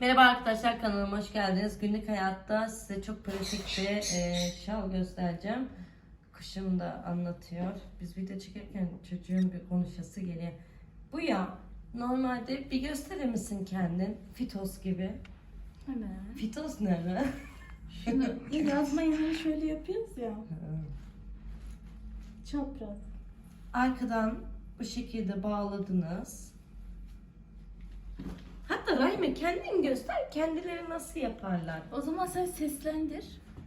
Merhaba arkadaşlar kanalıma hoş geldiniz. Günlük hayatta size çok pratik bir e, şal göstereceğim. Kuşum da anlatıyor. Biz video çekerken çocuğun bir konuşası geliyor. Bu ya normalde bir gösterir misin kendin? Fitos gibi. Hemen. Fitos ne be? Şunu yazmayı hani şöyle yapıyoruz ya. Çapraz. Arkadan bu şekilde bağladınız. Hatta Rahime kendin göster kendileri nasıl yaparlar. O zaman sen seslendir.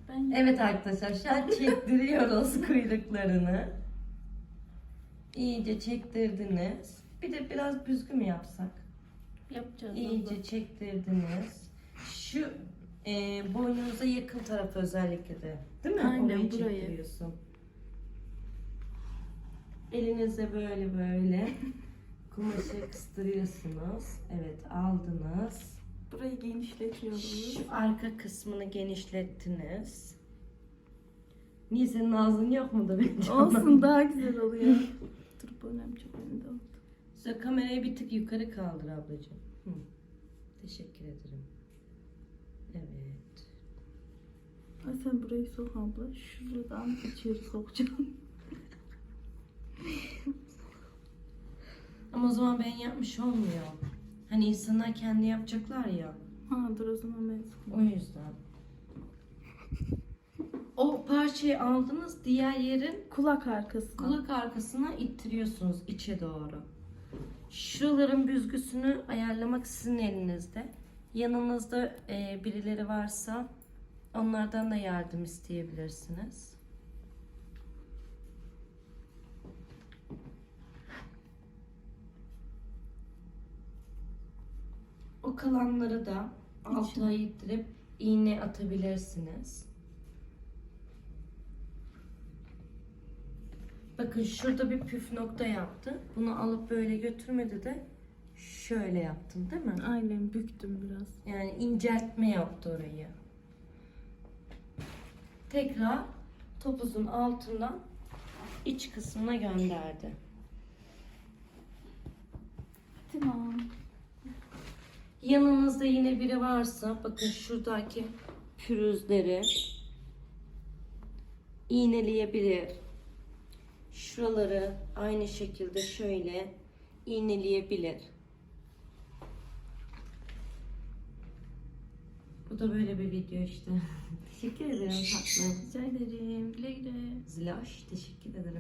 Ben Evet arkadaşlar şu an çektiriyoruz kuyruklarını. İyice çektirdiniz. Bir de biraz büzgü mü yapsak? yapacağız. İyice çektirdiniz. Şu e, boynunuza yakın tarafı özellikle de. Değil mi? Aynen, Orayı burayı. çektiriyorsun. Elinizle böyle böyle kumaşı kıstırıyorsunuz. Evet aldınız. Burayı genişletiyoruz. Şu arka kısmını genişlettiniz. Niye senin ağzın yok mu da benim Olsun daha güzel oluyor. Dur bu önemli çok önünde oldu. Size kamerayı bir tık yukarı kaldır ablacığım. Hı. Teşekkür ederim. Evet. Ay sen burayı sok abla. Şuradan içeri sokacağım. Ama o zaman ben yapmış olmuyor. Hani insanlar kendi yapacaklar ya. Ha dur o zaman ben O yüzden. O parçayı aldınız diğer yerin Kulak arkası. kulak arkasına ittiriyorsunuz içe doğru. Şuraların büzgüsünü ayarlamak sizin elinizde. Yanınızda e, birileri varsa onlardan da yardım isteyebilirsiniz. O kalanları da altına ittirip iğne atabilirsiniz. Bakın şurada bir püf nokta yaptı. Bunu alıp böyle götürmedi de şöyle yaptım değil mi? Aynen büktüm biraz. Yani inceltme yaptı orayı. Tekrar topuzun altından iç kısmına gönderdi. Tamam. Yanınızda yine biri varsa bakın şuradaki pürüzleri iğneleyebilir. Şuraları aynı şekilde şöyle iğneleyebilir. Bu da böyle bir video işte. Teşekkür ederim tatlım. Rica ederim. Güle güle. Zilaş teşekkür ederim.